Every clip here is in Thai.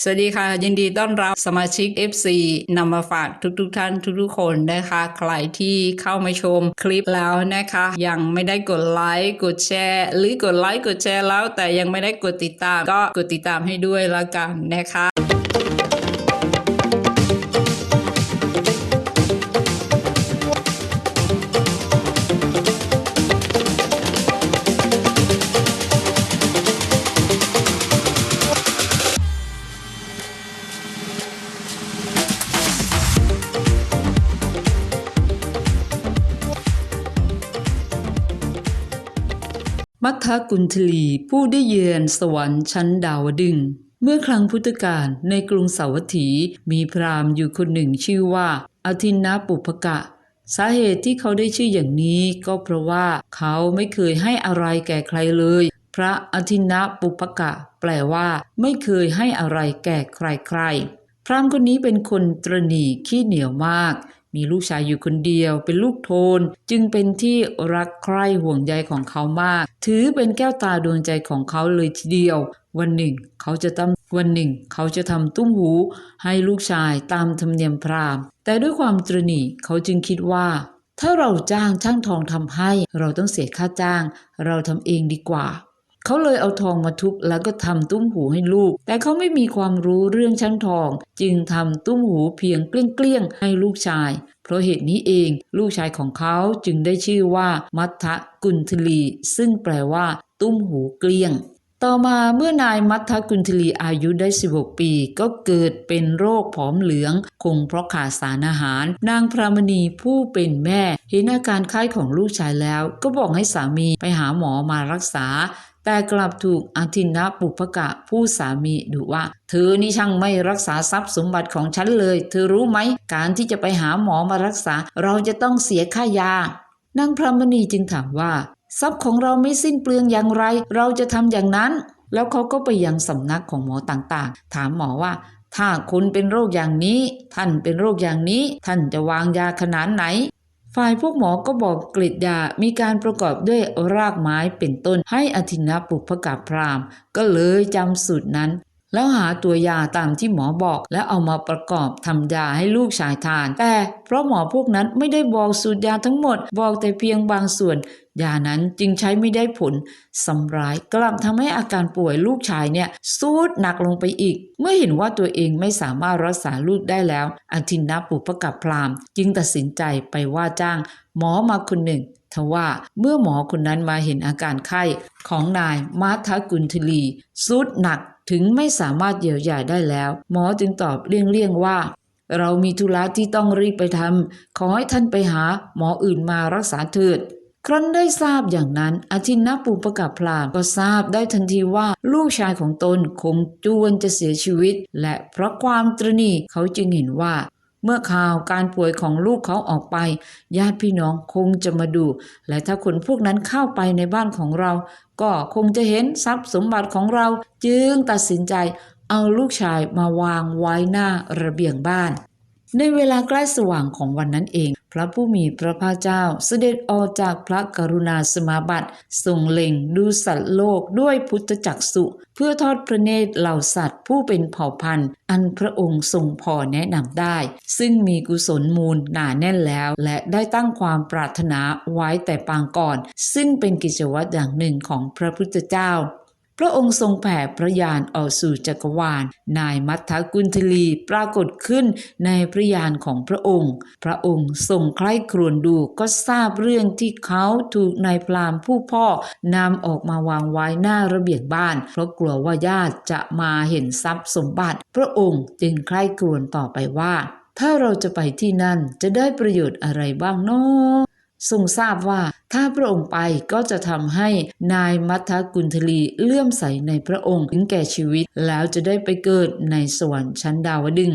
สวัสดีค่ะ ยินดีต้อนรับสมาชิก FC นำมาฝากทุกๆทท่านทุกๆคนนะคะ ใครที่เข้ามาชมคลิปแล้วนะคะ ยังไม่ได้กดไลค์กดแชร์ หรือกดไลค์กดแชร์แล้ว แต่ยังไม่ได้กดติดตาม ก็กดติดตามให้ด้วยละกันนะคะ มัทธกุลทลีผู้ได้เยือนสวรรค์ชั้นดาวดึง เมื่อครั้งพุทธกาลในกรุงสาวัตถีมีพราหมณ์อยู่คนหนึ่งชื่อว่าอธินนาปุพกะ สาเหตุที่เขาได้ชื่ออย่างนี้ก็เพราะว่าเขาไม่เคยให้อะไรแก่ใครเลย พระอธินนาปุพกะ แปลว่า ไม่เคยให้อะไรแก่ใครๆพราหมณ์คนนี้เป็นคนตรณีขี้เหนียวมาก มีลูกชายอยู่คนเดียว เป็นลูกโทน จึงเป็นที่รักใคร่ห่วงใยของเขามาก ถือเป็นแก้วตาดวงใจของเขาเลยทีเดียว วันหนึ่ง เขาจะทำวันหนึ่ง เขาจะทำตุ้มหู ให้ลูกชายตามธรรมเนียมพราหมณ์ แต่ด้วยความตรณีเขาจึงคิดว่า ถ้าเราจ้างช่างทองทำให้ เราต้องเสียค่าจ้าง เราทำเองดีกว่า เขาเลยเอาทองมาทุบแล้วก็ทำตุ้มหูให้ลูก แต่เขาไม่มีความรู้เรื่องช่างทอง จึงทำตุ้มหูเพียงเกลี้ยงๆให้ลูกชาย เพราะเหตุนี้เอง ลูกชายของเขาจึงได้ชื่อว่า มัทธกุลทลี ซึ่งแปลว่า ตุ้มหูเกลี้ยง ต่อมาเมื่อนายมัทกุลทลีอายุได้ 16 ปี ก็เกิดเป็นโรคผอมเหลือง คงเพราะขาดสารอาหาร นางพรามณีผู้เป็นแม่ เห็นอาการไข้ของลูกชายแล้ว ก็บอกให้สามีไปหาหมอมารักษา แต่กลับถูกอาทินนะปุพกะผู้สามีดุว่า เธอนี่ช่างไม่รักษาทรัพย์สมบัติของฉันเลย เธอรู้ไหม การที่จะไปหาหมอมารักษา เราจะต้องเสียค่ายานางพรามณีจึงถามว่า ทรัพย์ของเราไม่สิ้นเปลืองอย่างไร เราจะทำอย่างนั้น แล้วเขาก็ไปยังสำนักของหมอต่างๆ ถามหมอว่าถ้าคุณเป็นโรคอย่างนี้ ท่านเป็นโรคอย่างนี้ ท่านจะวางยาขนาดไหน ฝ่ายพวกหมอก็บอกกลิดยามีการประกอบด้วยรากไม้เป็นต้นให้อธินปุพกาพราม ก็เลยจำสูตรนั้น แล้วหาตัวยาตามที่หมอบอก แล้วเอามาประกอบทำยาให้ลูกชายทาน แต่เพราะหมอพวกนั้นไม่ได้บอกสูตรยาทั้งหมด บอกแต่เพียงบางส่วน ยานั้นจึงใช้ไม่ได้ผลสำร้ายกลับทำให้อาการป่วยลูกชายเนี่ยสูดหนักลงไปอีก เมื่อเห็นว่าตัวเองไม่สามารถรักษาลูกได้แล้วอธินนาปุพกับพรามจึงตัดสินใจไปว่าจ้าง หมอมาคนหนึ่งทว่าเมื่อหมอคนนั้นมาเห็นอาการไข้ของนายมาทกุลทลีสุดหนัก ถึงไม่สามารถเยียวยาได้แล้ว หมอจึงตอบเลี่ยงๆว่า เรามีธุระที่ต้องรีบไปทำขอให้ท่านไปหาหมออื่นมารักษาเถิดครั้นได้ทราบอย่างนั้นอาทินนปูประกับพรามก็ทราบได้ทันทีว่าลูกชายของตนคงจวนจะเสียชีวิต และเพราะความตรณีเขาจึงเห็นว่า เมื่อข่าวการป่วยของลูกเขาออกไป ญาติพี่น้องคงจะมาดู และถ้าคนพวกนั้นเข้าไปในบ้านของเรา ก็คงจะเห็นทรัพย์สมบัติของเรา จึงตัดสินใจเอาลูกชายมาวางไว้หน้าระเบียงบ้าน ในเวลาใกล้สว่างของวันนั้นเอง พระผู้มีพระภาคเจ้าเสด็จออกจากพระกรุณาสมาบัติทรงเล็งดูสัตว์โลกด้วยพุทธจักสุเพื่อทอดพระเนตรเหล่าสัตว์ผู้เป็นเผ่าพันธุ์ อันพระองค์ทรงพอแนะนำได้ ซึ่งมีกุศลมูลหนาแน่นแล้ว และได้ตั้งความปรารถนาไว้แต่ปางก่อน ซึ่งเป็นกิจวัตรอย่างหนึ่งของพระพุทธเจ้า พระองค์ทรงแผ่พระญาณออกสู่จักรวาล นายมัทธกุลทลีปรากฏขึ้นในพระญาณของพระองค์ พระองค์ทรงใคร่ครวญดูก็ทราบเรื่องที่เขาถูกนายพรามผู้พ่อนำออกมาวางไว้หน้าระเบียงบ้าน เพราะกลัวว่าญาติจะมาเห็นทรัพย์สมบัติ พระองค์จึงใคร่ครวญต่อไปว่า ถ้าเราจะไปที่นั่นจะได้ประโยชน์อะไรบ้างเนาะ ทรงทราบว่าถ้าพระองค์ไปก็จะทำให้นายมัทกุลทลีเลื่อมใสในพระองค์ถึงแก่ชีวิต แล้วจะได้ไปเกิดในสวรรค์ชั้นดาวดึง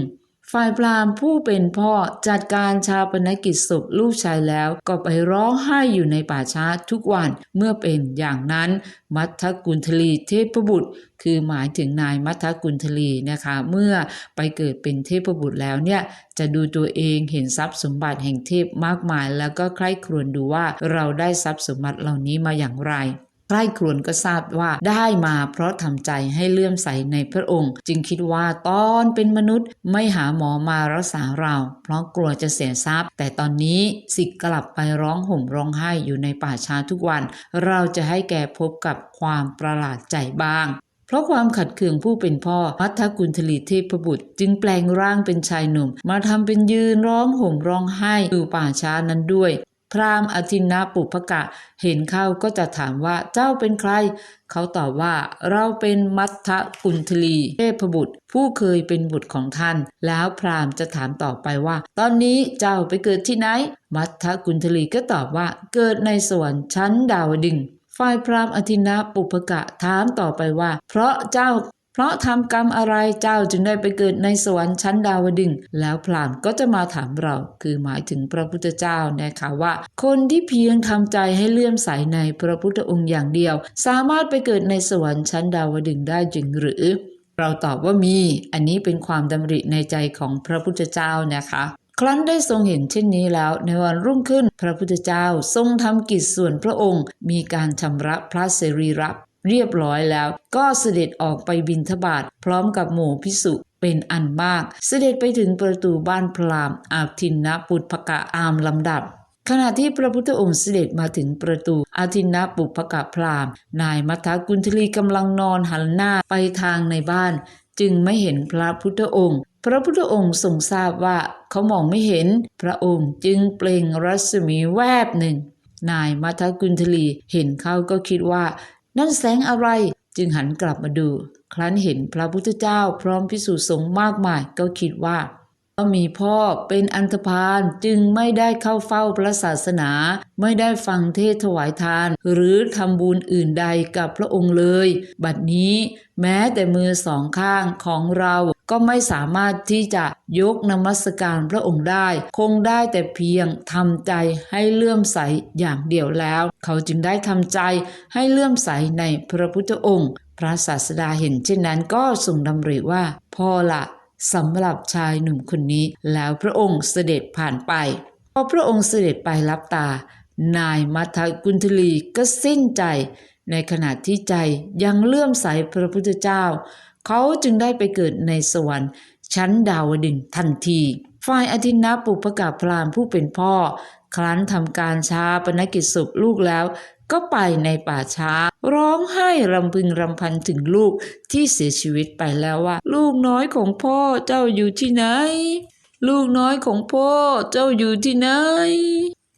ฝ่ายพราหมณ์ผู้เป็นพ่อจัดการชาปนกิจศพลูกชายแล้วก็ไปร้องไห้อยู่ในป่าช้าทุกวันเมื่อเป็นอย่างนั้น มัทกุลทลีเทพบุตร คือหมายถึงนายมัทกุลทลีนะคะ เมื่อไปเกิดเป็นเทพบุตรแล้วเนี่ยจะดูตัวเองเห็นทรัพย์สมบัติแห่งเทพมากมาย แล้วก็ใคร่ครวญดูว่าเราได้ทรัพย์สมบัติเหล่านี้มาอย่างไร ใกล้ครวญก็ทราบว่าได้มาเพราะทำใจให้เลื่อมใสในพระองค์ จึงคิดว่าตอนเป็นมนุษย์ไม่หาหมอมารักษาเรา เพราะกลัวจะเสียทรัพย์ แต่ตอนนี้สิกกลับไปร้องห่มร้องไห้อยู่ในป่าช้าทุกวัน เราจะให้แกพบกับความประหลาดใจบ้างเพราะความขัดเคืองผู้เป็นพ่อมัทธกุลทลีเทพบุตร จึงแปลงร่างเป็นชายหนุ่ม มาทำเป็นยืนร้องห่มร้องไห้อยู่ป่าช้านั้นด้วย พราหมณ์อธินาปุพกะ เห็นเข้าก็จะถามว่าเจ้าเป็นใคร เขาตอบว่าเราเป็นมัทธกุลทลีเทพบุตร ผู้เคยเป็นบุตรของท่าน แล้วพราหมณ์จะถามต่อไปว่า ตอนนี้เจ้าไปเกิดที่ไหน มัทธกุลทลีก็ตอบว่าเกิดในสวรรค์ชั้นดาวดึงฝ่ายพราหมณ์อธินาปุพกะถามต่อไปว่า เพราะเจ้า เพราะทำกรรมอะไรเจ้าจึงได้ไปเกิดในสวรรค์ชั้นดาวดึงแล้วพรามก็จะมาถามเรา คือหมายถึงพระพุทธเจ้านะคะว่า คนที่เพียงทำใจให้เลื่อมใสในพระพุทธองค์อย่างเดียว สามารถไปเกิดในสวรรค์ชั้นดาวดึงได้จริงหรือ เราตอบว่ามี อันนี้เป็นความดำริในใจของพระพุทธเจ้านะคะครั้นได้ทรงเห็นเช่นนี้แล้วในวันรุ่งขึ้น พระพุทธเจ้าทรงทำกิจส่วนพระองค์ มีการชำระพระเสรีรับ เรียบร้อยแล้ว ก็เสด็จออกไปบินทบาทพร้อมกับหมู่พิสุเป็นอันมาก เสด็จไปถึงประตูบ้านพราหมณ์อาทินนปุตภกะอามลำดับขณะที่พระพุทธองค์เสด็จมาถึงประตูอาทินนปุปกะพราหมณ์นายมัทกุลทลีกำลังนอนหันหน้าไปทางในบ้าน จึงไม่เห็นพระพุทธองค์ พระพุทธองค์ทรงทราบว่าเขามองไม่เห็น พระองค์จึงเปล่งรัศมีแวบหนึ่ง นายมัทกุลทลีเห็นเขาก็คิดว่า นั่นแสงอะไรจึงหันกลับมาดู ครั้นเห็นพระพุทธเจ้าพร้อมพิสูจน์สงฆ์มากมายก็คิดว่าก็มีพ่อเป็นอันธพาลจึงไม่ได้เข้าเฝ้าพระศาสนา ไม่ได้ฟังเทศถวายทาน หรือทำบุญอื่นใดกับพระองค์เลย บัดนี้แม้แต่มือสองข้างของเรา ก็ไม่สามารถที่จะยกนมัสการพระองค์ได้ คงได้แต่เพียงทำใจให้เลื่อมใสอย่างเดียวแล้ว เขาจึงได้ทำใจให้เลื่อมใสในพระพุทธองค์ พระศาสดาเห็นเช่นนั้นก็ทรงดำริว่าพ่อละสำหรับชายหนุ่มคนนี้ แล้วพระองค์เสด็จผ่านไป พอพระองค์เสด็จไปรับตา นายมัทกุลทลีก็สิ้นใจ ในขณะที่ใจยังเลื่อมใสพระพุทธเจ้า เขาจึงได้ไปเกิดในสวรรค์ ชั้นดาวดึงทันที ฝ่ายอธินาปุปกาพรามผู้เป็นพ่อ ครั้นทำการชาปนกิจศพลูกแล้ว ก็ไปในป่าช้า ร้องไห้รำพึงรำพันถึงลูกที่เสียชีวิตไปแล้วว่า ลูกน้อยของพ่อเจ้าอยู่ที่ไหน ลูกน้อยของพ่อเจ้าอยู่ที่ไหน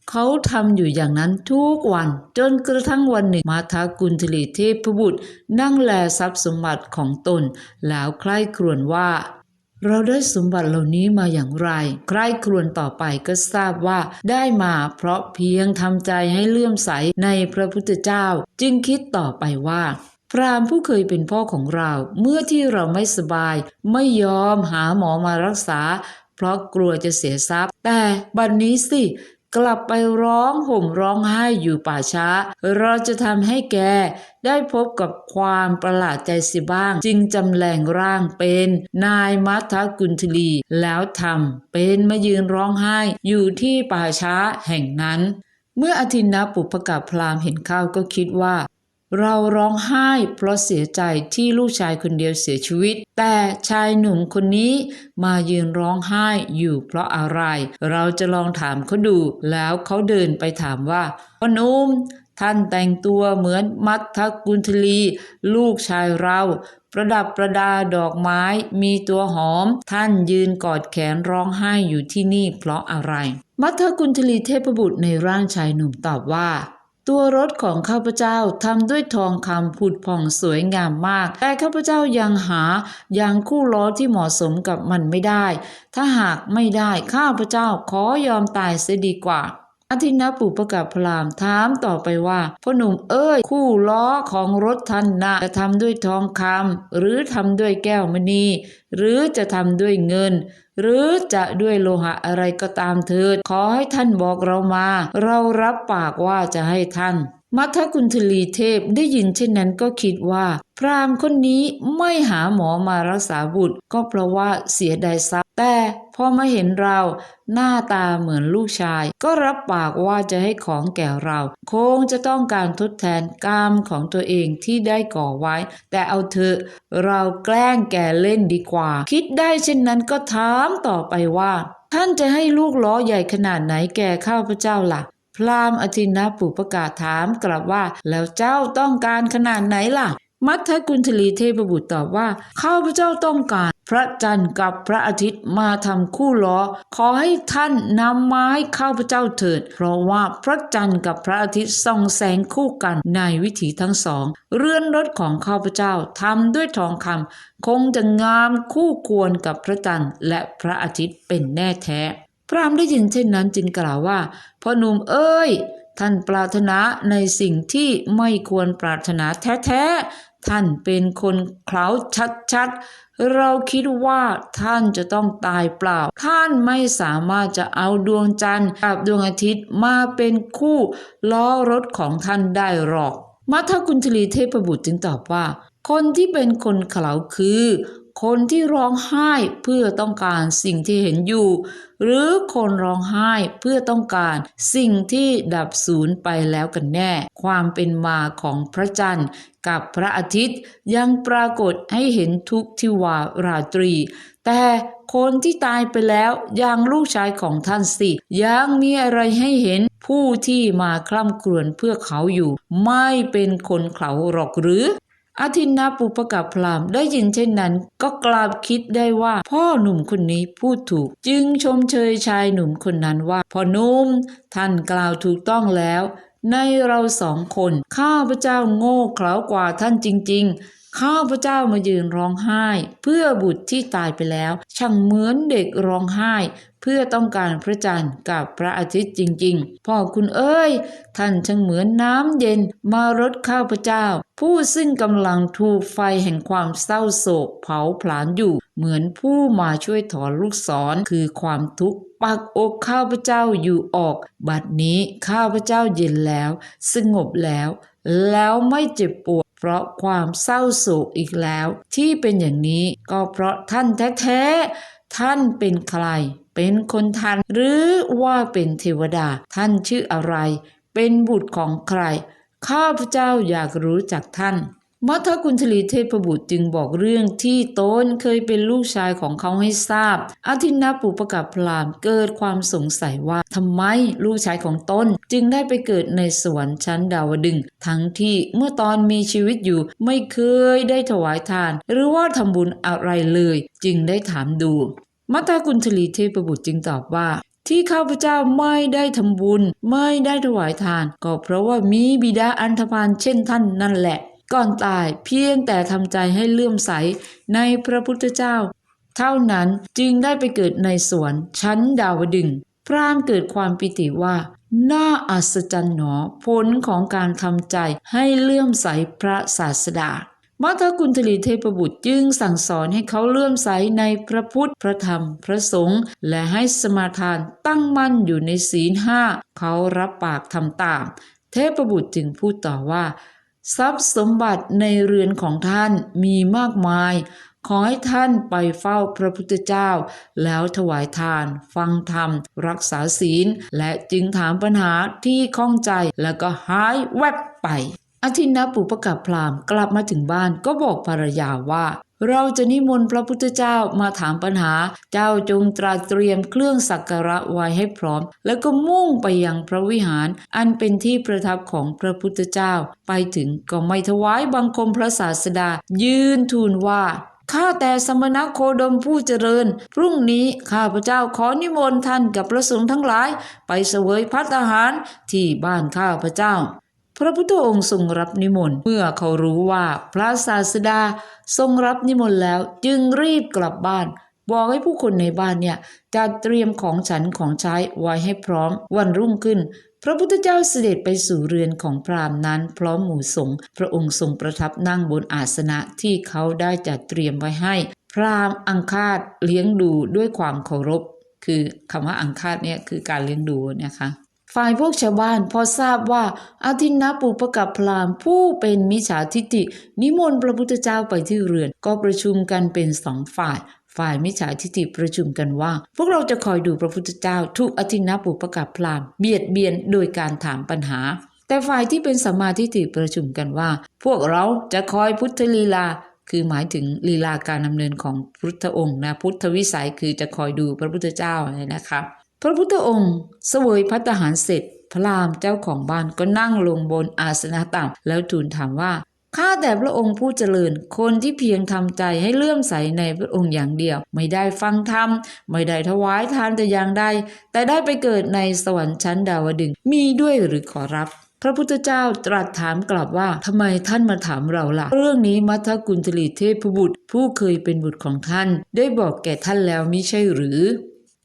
เขาทำอยู่อย่างนั้นทุกวัน จนกระทั่งวันหนึ่งมาทากุลทลีเทพบุตร นั่งแลทรัพย์สมบัติของตน แล้วใคร่ครวญว่า เราได้สมบัติเหล่านี้มาอย่างไร ใคร่ครวญต่อไปก็ทราบว่าได้มาเพราะเพียงทำใจให้เลื่อมใสในพระพุทธเจ้า จึงคิดต่อไปว่าพราหมณ์ผู้เคยเป็นพ่อของเรา เมื่อที่เราไม่สบาย ไม่ยอมหาหมอมารักษา เพราะกลัวจะเสียทรัพย์ แต่บัดนนี้สิ กลับไปร้องห่มร้องไห้อยู่ป่าช้า เราจะทำให้แกได้พบกับความประหลาดใจสิบ้าง จึงจำแรงร่างเป็น นายมัทกุลทลี แล้วทำเป็นมายืนร้องไห้ อยู่ที่ป่าช้าแห่งนั้น เมื่ออธินาปุพกาพราหมณ์เห็นเข้าก็คิดว่า เราร้องไห้เพราะเสียใจที่ลูกชายคนเดียวเสียชีวิต แต่ชายหนุ่มคนนี้มายืนร้องไห้อยู่เพราะอะไร เราจะลองถามเขาดู แล้วเขาเดินไปถามว่าพ่อหนุ่มท่านแต่งตัวเหมือนมัทธกุลทลี ลูกชายเรา ประดับประดาดอกไม้มีตัวหอม ท่านยืนกอดแขนร้องไห้อยู่ที่นี่เพราะอะไร มัทธกุลทลีเทพบุตรในร่างชายหนุ่มตอบว่า ตัวรถของข้าพเจ้าทำด้วยทองคำผุดผ่องสวยงามมาก แต่ข้าพเจ้ายังหายางคู่ล้อที่เหมาะสมกับมันไม่ได้ ถ้าหากไม่ได้ข้าพเจ้าขอยอมตายเสียดีกว่า อธินาปุปกับพรามถามต่อไปว่าพ่อหนุ่มเอ้ย คู่ล้อของรถท่านนะจะทำด้วยทองคำหรือทำด้วยแก้วมณี หรือจะทำด้วยเงิน หรือจะด้วยโลหะอะไรก็ตามเถิด ขอให้ท่านบอกเรามา เรารับปากว่าจะให้ท่าน มัทกุลทลีเทพได้ยินเช่นนั้นก็คิดว่า พราหมณ์คนนี้ไม่หาหมอมารักษาบุตร ก็เพราะว่าเสียดายทรัพย์แต่พอมาเห็นเราหน้าตาเหมือนลูกชาย ก็รับปากว่าจะให้ของแก่เรา คงจะต้องการทดแทนกรรมของตัวเองที่ได้ก่อไว้ แต่เอาเถอะเราแกล้งแก่เล่นดีกว่า คิดได้เช่นนั้นก็ถามต่อไปว่า ท่านจะให้ลูกล้อใหญ่ขนาดไหนแก่ข้าพเจ้าล่ะ พราหมณ์อธินะปุประกาศถามกลับว่า แล้วเจ้าต้องการขนาดไหนล่ะ มัทธกุลทลีเทพบุตรตอบว่าข้าพเจ้าต้องการ พระจันทร์กับพระอาทิตย์มาทำคู่ล้อ ขอให้ท่านนำมาให้ข้าพเจ้าเถิด เพราะว่าพระจันทร์กับพระอาทิตย์ส่องแสงคู่กันในวิถีทั้งสอง เรือนรถของข้าพเจ้าทำด้วยทองคำคงจะงามคู่ควรกับพระจันทร์และพระอาทิตย์เป็นแน่แท้ พราหมณ์ได้ยินเช่นนั้นจึงกล่าวว่าพ่อหนุ่มเอ้ย ท่านปรารถนาในสิ่งที่ไม่ควรปรารถนาแท้ๆ ท่านเป็นคนเขาชัดๆ เราคิดว่าท่านจะต้องตายเปล่า ท่านไม่สามารถจะเอาดวงจันทร์กับดวงอาทิตย์มาเป็นคู่ล้อรถของท่านได้หรอก มัทธกุณฑลีเทพบุตรจึงตอบว่า คนที่เป็นคนเขลาคือ คนที่ร้องไห้เพื่อต้องการสิ่งที่เห็นอยู่ หรือคนร้องไห้เพื่อต้องการสิ่งที่ดับสูญไปแล้วกันแน่ ความเป็นมาของพระจันทร์กับพระอาทิตย์ยังปรากฏให้เห็นทุกทิวาราตรี แต่คนที่ตายไปแล้วอย่างลูกชายของท่านสิยังมีอะไรให้เห็นผู้ที่มาคล่ำครวญเพื่อเขาอยู่ ไม่เป็นคนเขาหรอกหรือ อาทินนาปุปกับพรามได้ยินเช่นนั้น ก็กลาบคิดได้ว่า พ่อหนุ่มคนนี้พูดถูก จึงชมเชยชายหนุ่มคนนั้นว่าพ่อนุ่มท่านกล่าวถูกต้องแล้ว ในเราสองคน ข้าพเจ้าโง่เขลากว่าท่านจริง ๆ ข้าพเจ้ามายืนร้องไห้ เพื่อบุตรที่ตายไปแล้ว ช่างเหมือนเด็กร้องไห้ เพื่อต้องการพระจันทร์กับพระอาทิตย์จริง ๆ พ่อคุณเอ้ย ท่านช่างเหมือนน้ำเย็นมารดข้าพเจ้า ผู้ซึ่งกำลังถูกไฟแห่งความเศร้าโศกเผาผลาญอยู่ เหมือนผู้มาช่วยถอนลูกศรคือความทุกข์ปักอกข้าพเจ้าอยู่ออก บัดนี้ข้าพเจ้าเย็นแล้ว สงบแล้ว แล้วไม่เจ็บปวด เพราะความเศร้าโศกอีกแล้ว ที่เป็นอย่างนี้ก็เพราะท่านแท้ๆท่านเป็นใคร เป็นคนทันหรือว่าเป็นเทวดา ท่านชื่ออะไร เป็นบุตรของใคร ข้าพเจ้าอยากรู้จักท่าน มัทธกุณฑลีเทพบุตรจึงบอกเรื่องที่ตนเคยเป็นลูกชายของเขาให้ทราบอาทินนาปุปกับพรามเกิดความสงสัยว่าทำไมลูกชายของตนจึงได้ไปเกิดในสวรรค์ชั้นดาวดึง ทั้งที่เมื่อตอนมีชีวิตอยู่ไม่เคยได้ถวายทาน หรือว่าทำบุญอะไรเลย จึงได้ถามดู มัทธกุณฑลีเทพบุตรจึงตอบว่าที่ข้าพเจ้าไม่ได้ทำบุญ ไม่ได้ถวายทาน ก็เพราะว่ามีบิดาอันธพาลเช่นท่านนั่นแหละ ก่อนตายเพียงแต่ทำใจให้เลื่อมใสในพระพุทธเจ้า เท่านั้นจึงได้ไปเกิดในสวรรค์ชั้นดาวดึงพรามเกิดความปิติว่า น่าอัศจรรย์หนอผลของการทำใจให้เลื่อมใสพระศาสดามัทธกุณฑลีเทพบุตรจึงสั่งสอนให้เขาเลื่อมใสในพระพุทธ พระธรรม พระสงฆ์และให้สมาทานตั้งมั่นอยู่ในศีลห้า เขารับปากทำตาม เทพบุตรจึงพูดต่อว่า ทรัพย์สมบัติในเรือนของท่านมีมากมาย ขอให้ท่านไปเฝ้าพระพุทธเจ้า แล้วถวายทาน ฟังธรรม รักษาศีล และจึงถามปัญหาที่ข้องใจแล้วก็หายแวบไป อาทินนาปุปกับพรามกลับมาถึงบ้านก็บอกภรรยาว่า เราจะนิมนต์พระพุทธเจ้ามาถามปัญหา เจ้าจงตราเตรียมเครื่องสักการะไว้ให้พร้อม แล้วก็มุ่งไปยังพระวิหาร อันเป็นที่ประทับของพระพุทธเจ้า ไปถึงก็ไม่ถวายบังคมพระศาสดา ยืนทูลว่าข้าแต่สมณโคดมผู้เจริญ พรุ่งนี้ข้าพเจ้าขอนิมนต์ท่านกับพระสงฆ์ทั้งหลาย ไปเสวยพัตตาหารที่บ้านข้าพเจ้า พระพุทธองค์ทรงรับนิมนต์เมื่อเขารู้ว่าพระศาสดาทรงรับนิมนต์แล้ว จึงรีบกลับบ้าน บอกให้ผู้คนในบ้านเนี่ยจัดเตรียมของฉันของใช้ไว้ให้พร้อมวันรุ่งขึ้น พระพุทธเจ้าเสด็จไปสู่เรือนของพราหมณ์นั้น พร้อมหมู่สงฆ์พระองค์ทรงประทับนั่งบนอาสนะที่เขาได้จัดเตรียมไว้ให้ พราหมณ์อังคาดเลี้ยงดูด้วยความเคารพคือคำว่าอังคาดเนี่ยคือการเลี้ยงดูนะคะ ฝ่ายพวกชาวบ้านพอทราบว่าอาทินนปุปกับพรามผู้เป็นมิจฉาทิฏฐินิมนต์พระพุทธเจ้าไปที่เรือน ก็ประชุมกันเป็นสองฝ่าย ฝ่ายมิจฉาทิฏฐิประชุมกันว่า พวกเราจะคอยดูพระพุทธเจ้าถูกอทินนปุปกับพรามเบียดเบียนโดยการถามปัญหา แต่ฝ่ายที่เป็นสัมมาทิฏฐิประชุมกันว่า พวกเราจะคอยพุทธลีลาคือหมายถึงลีลาการดำเนินของพุทธองค์นะพุทธวิสัยคือจะคอยดูพระพุทธเจ้าเนี่ยนะคะ พระพุทธองค์เสวยพัตตหารเสร็จ พระรามเจ้าของบ้านก็นั่งลงบนอาสนะต่ำแล้วทูลถามว่าข้าแต่พระองค์ผู้เจริญ คนที่เพียงทำใจให้เลื่อมใสในพระองค์อย่างเดียว ไม่ได้ฟังธรรม ไม่ได้ถวายทานแต่อย่างใด แต่ได้ไปเกิดในสวรรค์ชั้นดาวดึง มีด้วยหรือขอรับ พระพุทธเจ้าตรัสถามกลับว่าทำไมท่านมาถามเราล่ะ เรื่องนี้มัทธกุลจลีเทพบุตร ผู้เคยเป็นบุตรของท่าน ได้บอกแก่ท่านแล้วมิใช่หรือ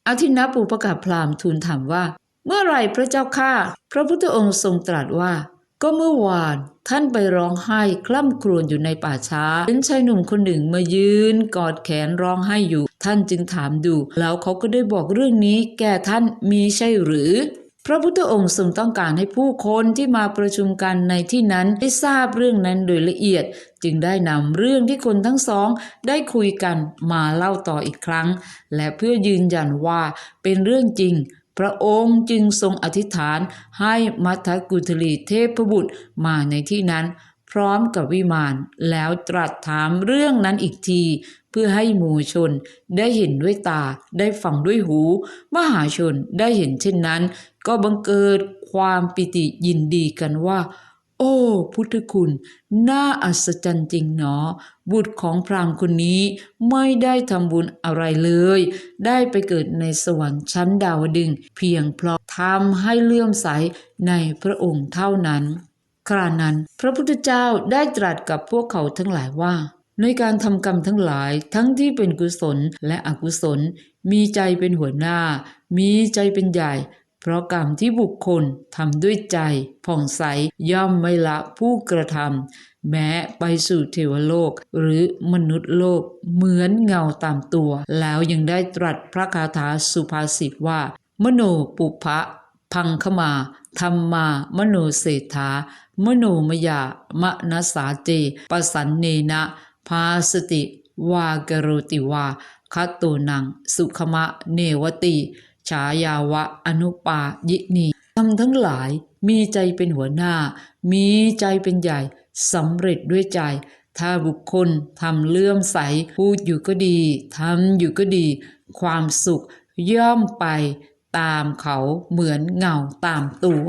อาทินปุปกาพราหมณ์ทูลถามว่า เมื่อไรพระเจ้าข้าพระพุทธองค์ทรงตรัสว่า ก็เมื่อวานท่านไปร้องไห้คล่ำครวญอยู่ในป่าช้าเห็นชายหนุ่มคนหนึ่งมายืนกอดแขนร้องไห้อยู่ ท่านจึงถามดู แล้วเขาก็ได้บอกเรื่องนี้แก่ท่านมีใช่หรือ พระพุทธองค์ทรงต้องการให้ผู้คนที่มาประชุมกันในที่นั้นได้ทราบเรื่องนั้นโดยละเอียด จึงได้นำเรื่องที่คนทั้งสองได้คุยกันมาเล่าต่ออีกครั้ง และเพื่อยืนยันว่าเป็นเรื่องจริง พระองค์จึงทรงอธิษฐานให้มัทธกุทลีเทพบุตรมาในที่นั้น ร้อมกับวิมานแล้วตรัสถามเรื่องนั้นอีกที เพื่อให้หมู่ชนได้เห็นด้วยตาได้ฟังด้วยหู มหาชนได้เห็นเช่นนั้น ก็บังเกิดความปิติยินดีกันว่า โอ้ พุทธคุณ น่าอัศจรรย์จริงหนอ บุตรของพรามคนนี้ไม่ได้ทำบุญอะไรเลย ได้ไปเกิดในสวรรค์ชั้นดาวดึง เพียงเพราะทำให้เลื่อมใสในพระองค์เท่านั้น ครานั้น พระพุทธเจ้าได้ตรัสกับพวกเขาทั้งหลายว่า ในการทำกรรมทั้งหลายทั้งที่เป็นกุศลและอกุศล มีใจเป็นหัวหน้า มีใจเป็นใหญ่ เพราะกรรมที่บุคคลทำด้วยใจผ่องใสย่อมไม่ละผู้กระทำแม้ไปสู่เทวโลก หรือมนุษย์โลกเหมือนเงาตามตัว แล้วยังได้ตรัสพระคาถาสุภาษิตว่า มโนปุพะ พังขมาธรรมามโนเศรษฐามโนมยามะนัสาเจปสันเนนะพาสติวากโรติวาคตโตนัง สุขมะเนวติ ฉายาวะอนุปายินีทำทั้งหลายมีใจเป็นหัวหน้า มีใจเป็นใหญ่สำเร็จด้วยใจ ถ้าบุคคลทำเลื่อมใส พูดอยู่ก็ดี ทำอยู่ก็ดี ความสุขย่อมไป ตามเขาเหมือนเงาตามตัว